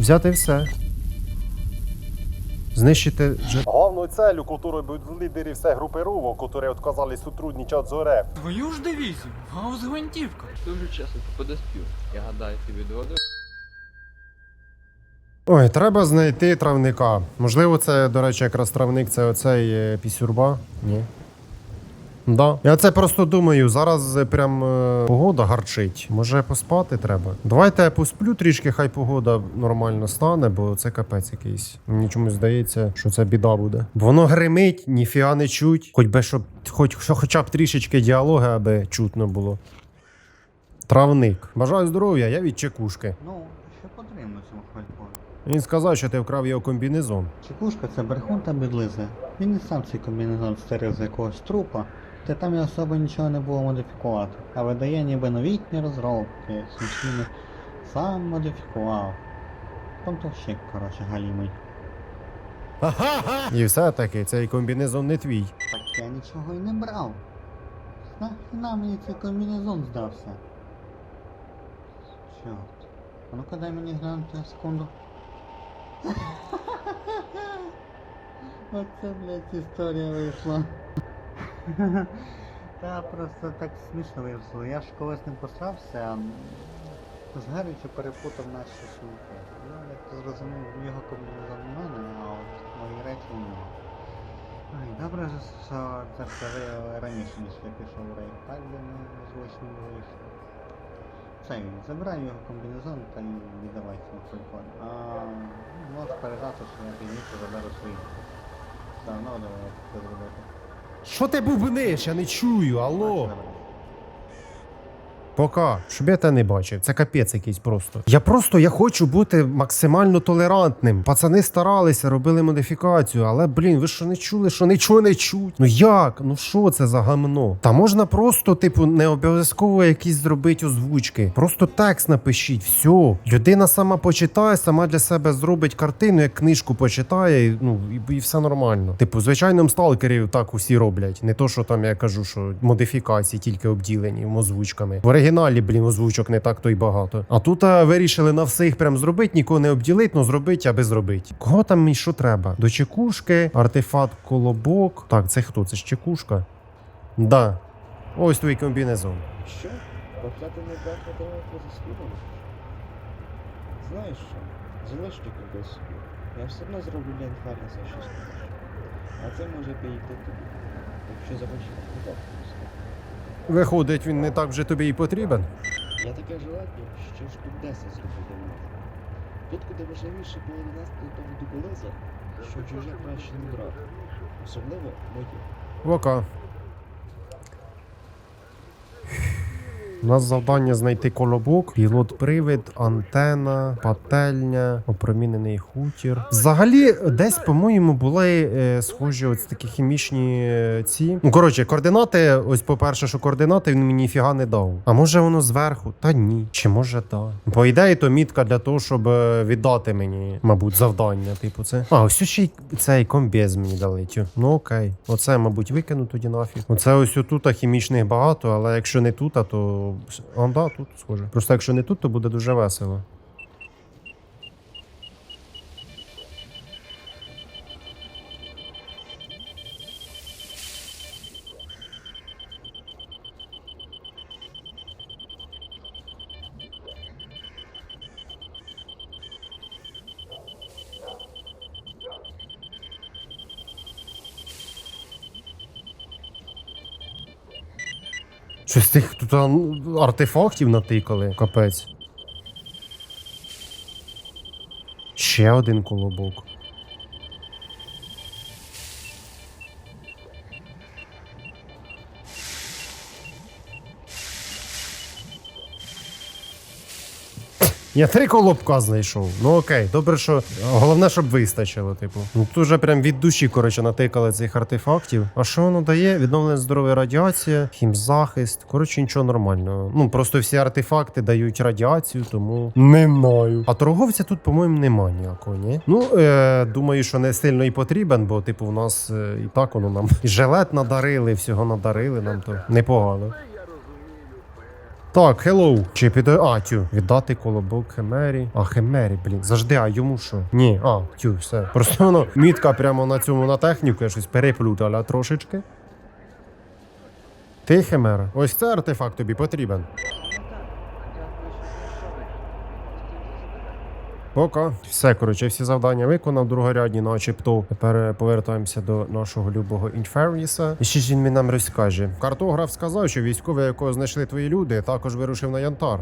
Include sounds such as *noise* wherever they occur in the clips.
Взяти все. Знищити. Главною целью, которой будут лидеры всех группировок, которые отказались сотрудничать с ОРФ, Твою ж дивізію, гаус гвинтівка. Дуже чесно, ти подоспів. Я гадаю, тобі доводив. Ой, треба знайти травника. Можливо, це, до речі, якраз травник це оцей е, пісюрба. Ні. Да. Я це просто думаю, зараз е, прям е, погода гарчить. Може поспати треба. Давайте я посплю трішки, хай погода нормально стане, бо це капець якийсь. Мені чомусь здається, що це біда буде. Бо воно гримить, ніфіга не чуть. Хоч би щоб хоч, хоча б трішечки діалоги, аби чутно було. Травник. Бажаю здоров'я, я від чекушки. Ну, що потрібно цьому хвальбою? Він сказав, що ти вкрав його комбінезон. Чекушка це брехун та бідлизи. Він і сам цей комбінезон стирив з якогось трупа, та там і особо нічого не було модифікувати. А видає ніби новітні розробки, смішні сам модифікував. Понтовщик, коротше, галімий. І все-таки цей комбінезон не твій. Так я нічого й не брав. Нахіна мені цей комбінезон здався. Чорт. А ну-ка дай мені глянути секунду. Оце, блядь, історія вийшла. *laughs* Та просто так смішно вийшло. Я ж колись не посрався, з гарячу перепутав наші сумки. Ну, як ти зрозумів, його комбінезон у мене, а от мої речі у нього. Ай, добре, що це все раніше, ніж я пішов в рейд. Так би ми злочно не вийшли. Цей, забирай його комбінезон та й віддавай свій телефон. А ну, можеш передати, що я пізніше заберу свій. Одно давай це зробити. Що ти бубниш? Я не чую, алло. Пока, щоб я тебе не бачив. Це капець якийсь просто. Я просто я хочу бути максимально толерантним. Пацани старалися, робили модифікацію, але блін, ви що не чули, що нічого не чуть? Ну як? Ну що це за гамно? Та можна просто, типу, не обов'язково якісь зробити озвучки. Просто текст напишіть, все. Людина сама почитає, сама для себе зробить картину, як книжку почитає, і, ну і, і все нормально. Типу, в звичайному сталкері так усі роблять. Не то, що там я кажу, що модифікації тільки обділені озвучками. В оригіналі, блін, озвучок не так то й багато. А тут а, вирішили на всіх прям зробити, нікого не обділити, ну зробить, аби зробити. Кого там і що треба? До чекушки, артефакт колобок. Так, це хто? Це ж чекушка? Да. Ось твій комбінезон. Що? Бахляти не дати давати заслідувати? Знаєш що? Залиш тільки собі. Я все одно зроблю для інфарня за щось. А це може підійти тобі. Якщо захочеш подати. Виходить, він не так вже тобі і потрібен. Я таке желання, що ж тут 10 зробити можу. Тут куди важливіше було донести до того дуболеза, що чуже краще не брати. Особливо моє. Пока. У нас завдання знайти колобок, пілот-привид, антена, пательня, опромінений хутір. Взагалі, десь, по-моєму, були е, схожі ось такі хімічні е, ці. Ну, коротше, координати. Ось, по-перше, що координати він мені ніфіга не дав. А може воно зверху? Та ні. Чи може да. По ідеї, то мітка для того, щоб е, віддати мені, мабуть, завдання. Типу, це. А, ось ще й цей комбез мені дали. Тю. Ну окей. Оце, мабуть, викину тоді нафіг. Оце ось отут хімічних багато, але якщо не тут, а то. А, да, тут схоже. Просто якщо не тут, то буде дуже весело. Щось тих тут артефактів натикали, капець. Ще один колобок. Я три колобка знайшов. Ну окей, добре, що головне, щоб вистачило, типу. Ну тут вже прям від душі, коротше, натикали цих артефактів. А що воно дає? Відновлення здоров'я радіація, хімзахист. Коротше, нічого нормального. Ну просто всі артефакти дають радіацію, тому не знаю. А торговця тут, по-моєму, нема ніякого, ні? Ну е, думаю, що не сильно і потрібен, бо, типу, в нас е, і так воно нам *laughs* і жилет надарили, всього надарили нам то непогано. Так, hello. Чи піде. А, тю. Віддати колобок Химері. А, Химері, блін. Завжди, а йому що? Ні, а, тю, все. Просто воно мітка прямо на цьому на техніку, я щось переплутала трошечки. Ти Химера. Ось це артефакт тобі потрібен. Пока. Все, коротше, всі завдання виконав другорядні, начебто. Тепер е, повертаємося до нашого любого Інферніса. І ще ж він нам розкаже. Картограф сказав, що військовий, якого знайшли твої люди, також вирушив на Янтар.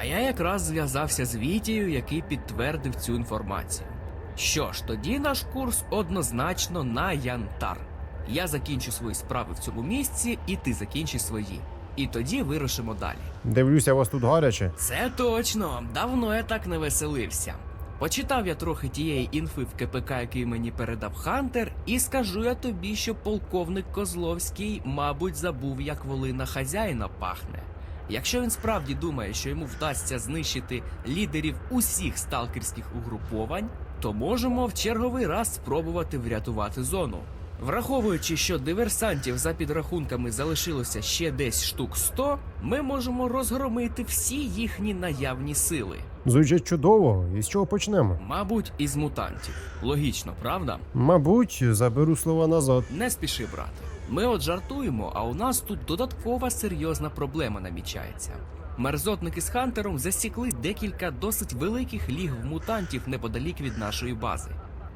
А я якраз зв'язався з Вітією, який підтвердив цю інформацію. Що ж, тоді наш курс однозначно на Янтар. Я закінчу свої справи в цьому місці, і ти закінчиш свої. І тоді вирушимо далі. Дивлюся, у вас тут гаряче. Це точно, давно я так не веселився. Почитав я трохи тієї інфи в КПК, який мені передав Хантер, і скажу я тобі, що полковник Козловський, мабуть, забув, як волина хазяїна пахне. Якщо він справді думає, що йому вдасться знищити лідерів усіх сталкерських угруповань, то можемо в черговий раз спробувати врятувати зону. Враховуючи, що диверсантів за підрахунками залишилося ще десь штук 100, ми можемо розгромити всі їхні наявні сили. Звучить чудово. І з чого почнемо? Мабуть, із мутантів. Логічно, правда? Мабуть, заберу слова назад. Не спіши, брате. Ми от жартуємо, а у нас тут додаткова серйозна проблема намічається. Мерзотники з Хантером засікли декілька досить великих ліг мутантів неподалік від нашої бази.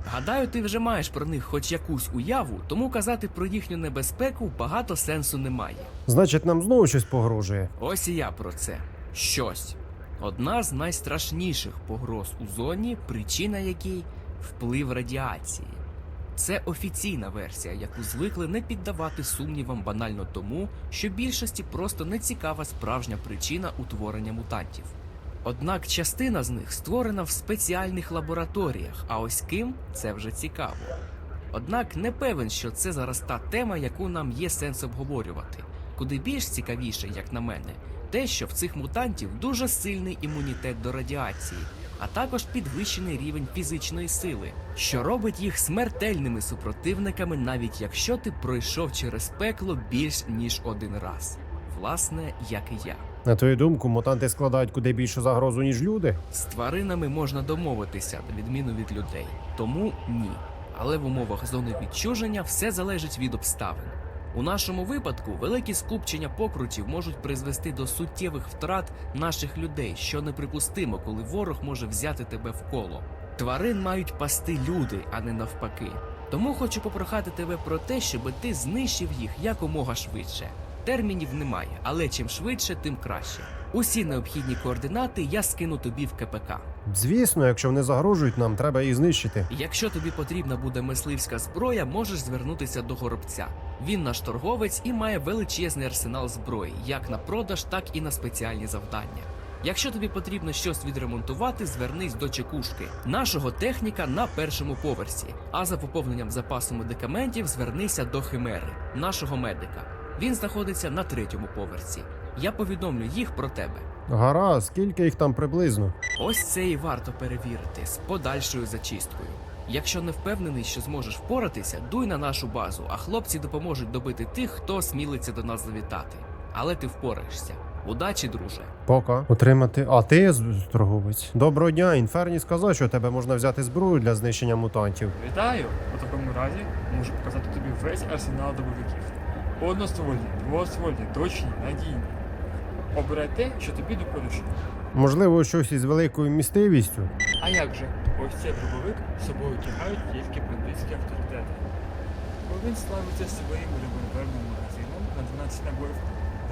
Гадаю, ти вже маєш про них хоч якусь уяву, тому казати про їхню небезпеку багато сенсу немає. Значить, нам знову щось погрожує. Ось і я про це. Щось. Одна з найстрашніших погроз у зоні, причина якій вплив радіації. Це офіційна версія, яку звикли не піддавати сумнівам банально тому, що більшості просто не цікава справжня причина утворення мутантів. Однак частина з них створена в спеціальних лабораторіях, а ось ким це вже цікаво. Однак не певен, що це зараз та тема, яку нам є сенс обговорювати. Куди більш цікавіше, як на мене, те, що в цих мутантів дуже сильний імунітет до радіації, а також підвищений рівень фізичної сили, що робить їх смертельними супротивниками, навіть якщо ти пройшов через пекло більш ніж один раз. Власне, як і я. На твою думку, мутанти складають куди більшу загрозу, ніж люди. З тваринами можна домовитися, на відміну від людей. Тому ні. Але в умовах зони відчуження все залежить від обставин. У нашому випадку великі скупчення покрутів можуть призвести до суттєвих втрат наших людей, що неприпустимо, коли ворог може взяти тебе в коло. Тварин мають пасти люди, а не навпаки. Тому хочу попрохати тебе про те, щоб ти знищив їх якомога швидше. Термінів немає, але чим швидше, тим краще. Усі необхідні координати я скину тобі в КПК. Звісно, якщо вони загрожують нам, треба їх знищити. Якщо тобі потрібна буде мисливська зброя, можеш звернутися до горобця. Він наш торговець і має величезний арсенал зброї, як на продаж, так і на спеціальні завдання. Якщо тобі потрібно щось відремонтувати, звернись до чекушки, нашого техніка на першому поверсі. А за поповненням запасу медикаментів звернися до химери, нашого медика. Він знаходиться на третьому поверсі. Я повідомлю їх про тебе. Гаразд, скільки їх там приблизно? Ось це і варто перевірити з подальшою зачисткою. Якщо не впевнений, що зможеш впоратися, дуй на нашу базу, а хлопці допоможуть добити тих, хто смілиться до нас завітати. Але ти впораєшся. Удачі, друже. Пока. Отримати. А ти з- торговець. Доброго дня. Інферні сказав, що тебе можна взяти зброю для знищення мутантів. Вітаю! У такому разі можу показати тобі весь арсенал добовиків. Одноствольні, двоствольні, точні, надійні. Обирай те, що тобі до подуші. Можливо, щось із великою містивістю. А як же? Ось цей дробовик з собою тягають тільки бандитські авторитети. Бо він славиться своїм револьверним магазином на 12 набоїв,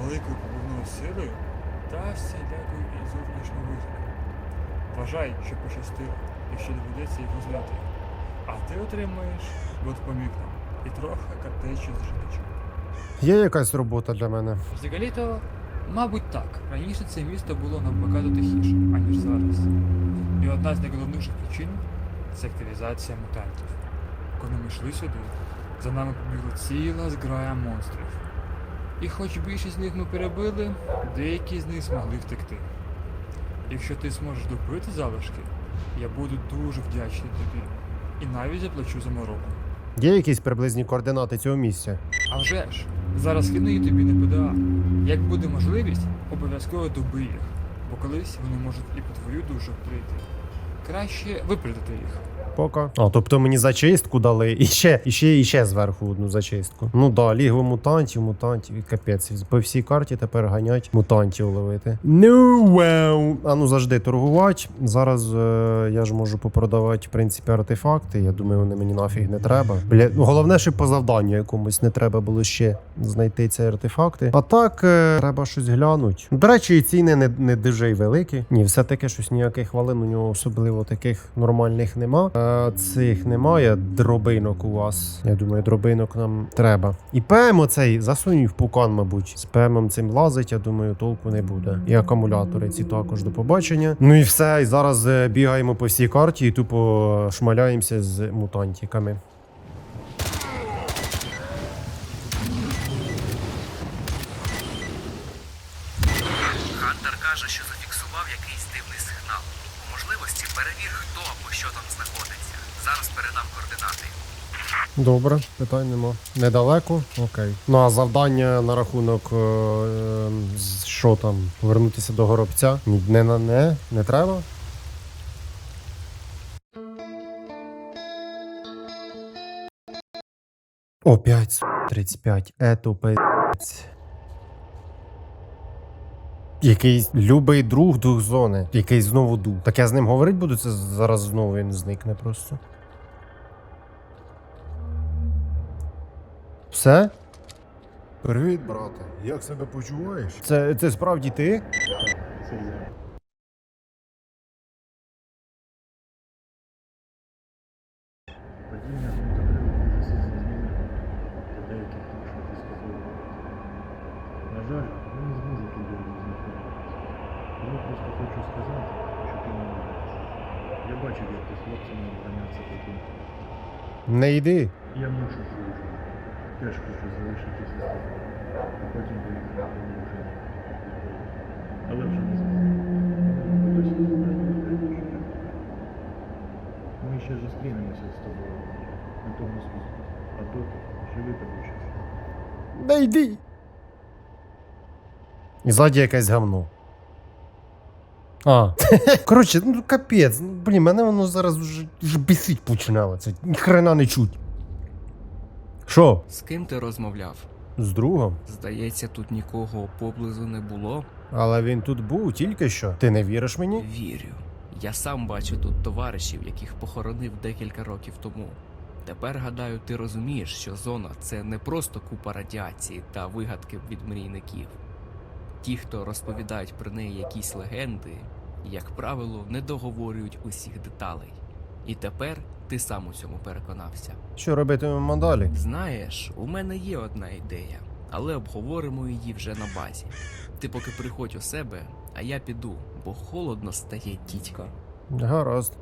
великою побувною силою та всілякою і зовнішньою вигляду. Вважай, що пощастило, якщо доведеться його знати. А ти отримаєш от поміг нам і трохи картечі з жіночок. Є якась робота для мене. Взагалі-то, мабуть, так. Раніше це місто було набагато тихіше, аніж зараз. І одна з найголовніших причин це активізація мутантів. Коли ми йшли сюди, за нами побігла ціла зграя монстрів. І хоч більшість з них ми перебили, деякі з них змогли втекти. Якщо ти зможеш добити залишки, я буду дуже вдячний тобі. І навіть заплачу за мороку. Є якісь приблизні координати цього місця. А вже ж, зараз кину тобі не ПДА. Як буде можливість, обов'язково доби їх, бо колись вони можуть і по твою душу прийти. Краще випередити їх. Пока. А, тобто мені зачистку дали і ще, і ще, і ще зверху одну зачистку. Ну да, лігво мутантів, мутантів і капець. По всій карті тепер ганять мутантів ловити. Ну вау. А ну завжди торгувати. Зараз е, я ж можу попродавати, в принципі, артефакти. Я думаю, вони мені нафіг не треба. Бля, ну головне, щоб по завданню якомусь не треба було ще знайти ці артефакти. А так, е, треба щось глянути. До речі, і ціни не, не дуже й великі. Ні, все таки щось ніяких хвалин у нього особливо таких нормальних нема. Цих немає дробинок у вас. Я думаю, дробинок нам треба. І ПМ оцей засунь в пукан, мабуть. З ПМом цим лазить, я думаю, толку не буде. І акумулятори ці також до побачення. Ну і все. І зараз е, бігаємо по всій карті і тупо шмаляємося з мутантиками. Добре, питань нема. Недалеко, окей. Ну а завдання на рахунок е, що там? Повернутися до горобця? Ні, Не не, не треба. О, 5, 35. Ето пи***ць. Якийсь любий друг дух зони. Якийсь знову дух. Так я з ним говорити буду, це зараз знову він зникне просто. Все? Привіт, брате. Як себе почуваєш? Це, це справді ти? Це я. Падіння та деяких наших військових. На жаль, ви не зможете довго знаходитися. Я просто хочу сказати, що ти. Я бачив, як ти хлопцями оборонявся по пункту. Не йди. Теж хочу залишитися з тобою. А потім поїхати до дружини. Але вже не зараз. Ми ще зустрінемося з тобою на тому зв'язку. А доки живи та учись. Не йди. І ззаді якесь говно. А. *laughs* Коротше, ну капець. Ну, блін, мене воно зараз вже, вже бісить починало. Це ніхрена не чуть. Що? З ким ти розмовляв? З другом? Здається, тут нікого поблизу не було. Але він тут був тільки що. Ти не віриш мені? Вірю. Я сам бачу тут товаришів, яких похоронив декілька років тому. Тепер гадаю, ти розумієш, що зона це не просто купа радіації та вигадки від мрійників. Ті, хто розповідають про неї якісь легенди, як правило, не договорюють усіх деталей. І тепер ти сам у цьому переконався. Що робитимемо далі? Знаєш, у мене є одна ідея, але обговоримо її вже на базі. Ти поки приходь у себе, а я піду, бо холодно стає дідько. Гаразд.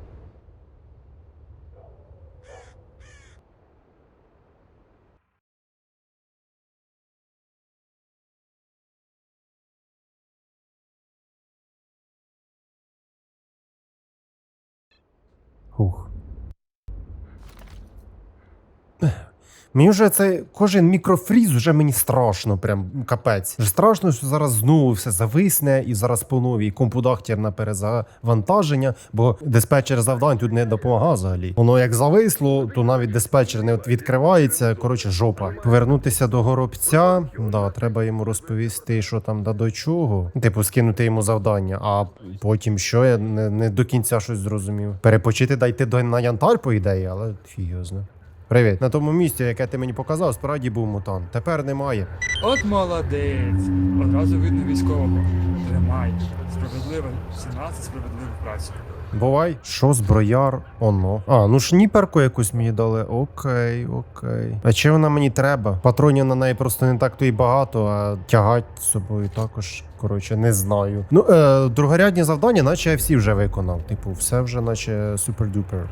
Мені вже це кожен мікрофріз вже мені страшно, прям капець. Вже страшно, що зараз знову все зависне і зараз по новій компудахтір на перезавантаження, бо диспетчер завдань тут не допомагає взагалі. Воно як зависло, то навіть диспетчер не відкривається. Коротше, жопа. Повернутися до горобця. Да, треба йому розповісти, що там да до чого. Типу, скинути йому завдання, а потім що я не, не до кінця щось зрозумів. Перепочити дайте до на янтар, по ідеї, але фіг його знає. Привіт. На тому місці, яке ти мені показав, справді був мутант. Тепер немає. От молодець! Одразу видно військового. Тримай. Справедлива ціна це справедлива праця. Бувай. Що зброяр? Оно. А, ну шніперку якусь мені дали. Окей, окей. А чи вона мені треба? Патронів на неї просто не так то і багато, а тягать з собою також. Коротше, не знаю. Ну, е, другорядні завдання, наче я всі вже виконав. Типу, все вже, наче супер-дупер.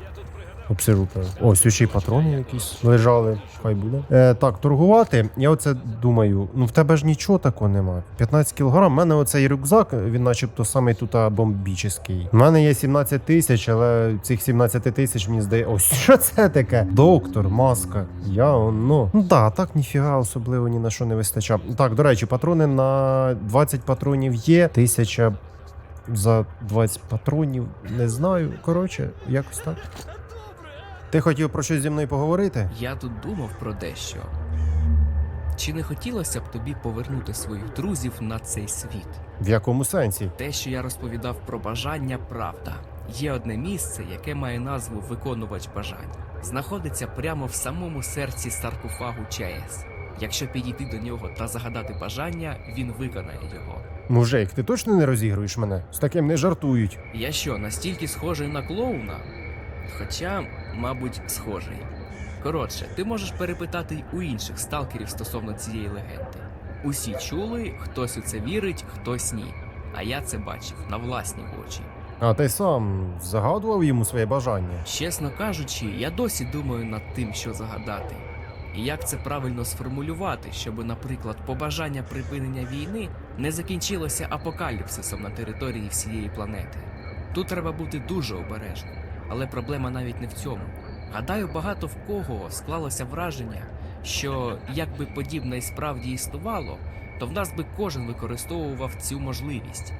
Ось ще й патрони якісь лежали. Хай буде. Е, так, торгувати. Я оце думаю, ну в тебе ж нічого такого нема. 15 кілограм. У мене оцей рюкзак, він начебто самий тут бомбічний. У мене є 17 тисяч, але цих 17 тисяч мені здає. Ось що це таке? Доктор, маска. Я оно. Ну да, так ніфіга особливо ні на що не вистачав. Так, до речі, патрони на 20 патронів є. Тисяча за 20 патронів. Не знаю. Коротше, якось так. Ти хотів про щось зі мною поговорити? Я тут думав про дещо. Чи не хотілося б тобі повернути своїх друзів на цей світ? В якому сенсі? Те, що я розповідав про бажання, правда. Є одне місце, яке має назву Виконувач бажань. Знаходиться прямо в самому серці саркофагу ЧАЕС. Якщо підійти до нього та загадати бажання, він виконає його. Мужик, ти точно не розігруєш мене? З таким не жартують. Я що, настільки схожий на клоуна? Хоча, мабуть, схожий. Коротше, ти можеш перепитати й у інших сталкерів стосовно цієї легенди. Усі чули, хтось у це вірить, хтось ні. А я це бачив на власні очі. А ти сам загадував йому своє бажання? Чесно кажучи, я досі думаю над тим, що загадати. І як це правильно сформулювати, щоб, наприклад, побажання припинення війни не закінчилося апокаліпсисом на території всієї планети. Тут треба бути дуже обережним, але проблема навіть не в цьому. Гадаю, багато в кого склалося враження, що якби подібне і справді існувало, то в нас би кожен використовував цю можливість.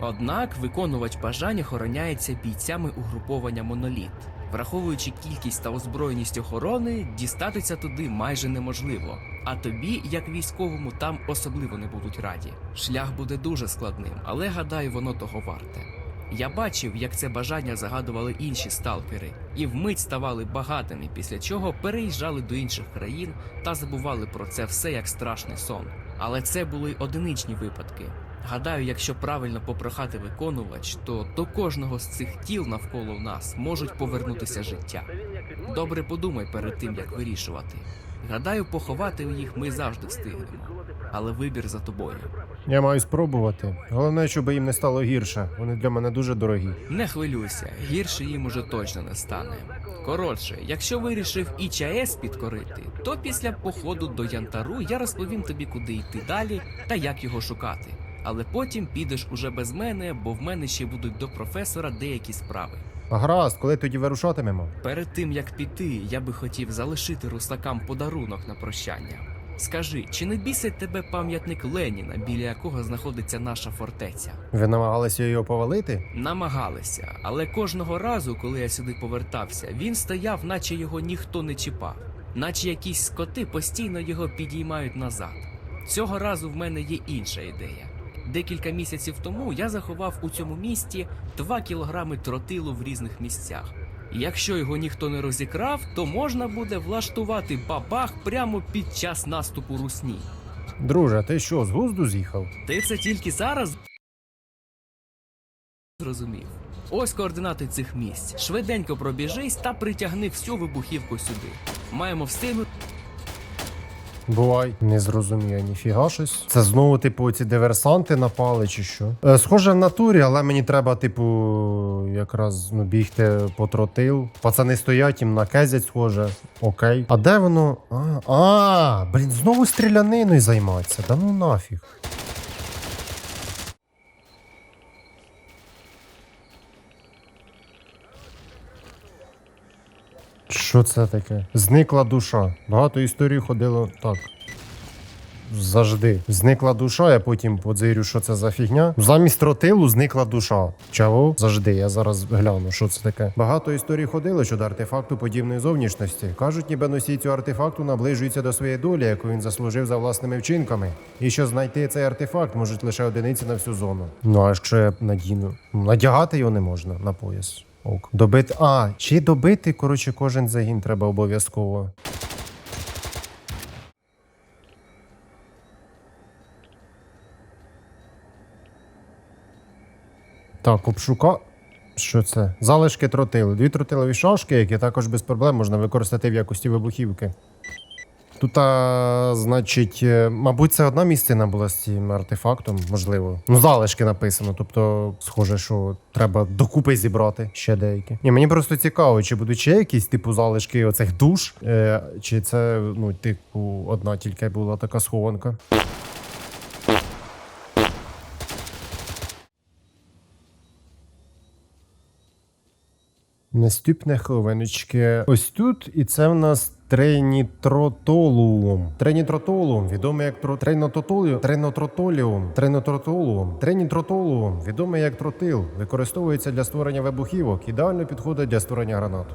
Однак виконувач бажань охороняється бійцями угруповання Моноліт. Враховуючи кількість та озброєність охорони, дістатися туди майже неможливо. А тобі, як військовому, там особливо не будуть раді. Шлях буде дуже складним, але гадаю, воно того варте. Я бачив, як це бажання загадували інші сталкери, і вмить ставали багатими, після чого переїжджали до інших країн та забували про це все як страшний сон. Але це були одиничні випадки. Гадаю, якщо правильно попрохати виконувач, то до кожного з цих тіл навколо нас можуть повернутися життя. Добре подумай перед тим, як вирішувати. Гадаю, поховати їх ми завжди встигнемо, але вибір за тобою. Я маю спробувати. Головне, щоб їм не стало гірше. Вони для мене дуже дорогі. Не хвилюйся, гірше їм уже точно не стане. Коротше, якщо вирішив і ЧАЕС підкорити, то після походу до Янтару я розповім тобі, куди йти далі та як його шукати. Але потім підеш уже без мене, бо в мене ще будуть до професора деякі справи. А гаразд, коли тоді вирушатимемо? Перед тим як піти, я би хотів залишити русакам подарунок на прощання. Скажи, чи не бісить тебе пам'ятник Леніна, біля якого знаходиться наша фортеця? Ви намагалися його повалити? Намагалися, але кожного разу, коли я сюди повертався, він стояв, наче його ніхто не чіпав, наче якісь скоти постійно його підіймають назад. Цього разу в мене є інша ідея. Декілька місяців тому я заховав у цьому місті 2 кілограми тротилу в різних місцях. Якщо його ніхто не розікрав, то можна буде влаштувати бабах прямо під час наступу русні. Друже, ти що, з глузду з'їхав? Ти це тільки зараз зрозумів. Ось координати цих місць. Швиденько пробіжись та притягни всю вибухівку сюди. Маємо встигнути. Бувай. Не зрозумію, ніфіга щось. Це знову, типу, ці диверсанти напали чи що? Е, схоже в натурі, але мені треба, типу, якраз ну, бігти по тротил. Пацани стоять, їм накезять, схоже. Окей. А де воно? А, а блін, знову стріляниною займається. Да ну нафіг. Що це таке? Зникла душа. Багато історій ходило так. Завжди. Зникла душа, я потім подзирю, що це за фігня. Замість тротилу зникла душа. Чого? Завжди, я зараз гляну, що це таке. Багато історій ходило щодо артефакту подібної зовнішності. Кажуть, ніби носій цього артефакту наближується до своєї долі, яку він заслужив за власними вчинками. І що знайти цей артефакт можуть лише одиниці на всю зону. Ну а якщо я надіну, надягати його не можна на пояс. Ок. Добити. А, чи добити, коротше, кожен загін треба обов'язково. Так, обшука. Що це? Залишки тротилу. Дві тротилові шашки, які також без проблем можна використати в якості вибухівки. Тут, а, значить, е, мабуть, це одна місцина була з цим артефактом, можливо. Ну, залишки написано. Тобто, схоже, що треба докупи зібрати ще деякі. Ні, мені просто цікаво, чи будуть ще якісь типу залишки оцих душ, е, чи це, ну, типу, одна тільки була така схованка. Наступне хованочки. Ось тут, і це в нас Трейнітротолуум. Тренітротолуум, відомий як тро... трейнототоліум, трейнотротоліум, трейнотротолуум, трейнітротолуум, відомий як тротил, використовується для створення вибухівок, ідеально підходить для створення гранат.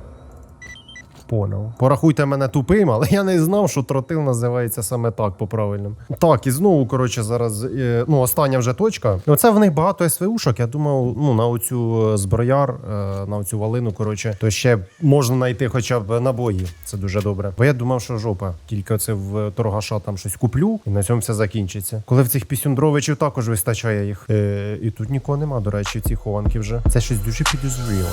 Поняв. Порахуйте мене тупим, але я не знав, що тротил називається саме так по правильному. Так, і знову, коротше, зараз е, ну, остання вже точка. Оце в них багато СВУшок. Я думав, ну на оцю е, зброяр, е, на оцю валину, коротше, то ще можна знайти хоча б набої. Це дуже добре. Бо я думав, що жопа. Тільки оце в торгаша там щось куплю, і на цьому все закінчиться. Коли в цих пісюндровичів також вистачає їх. І тут нікого нема, до речі, ці хованки вже. Це щось дуже підозріло.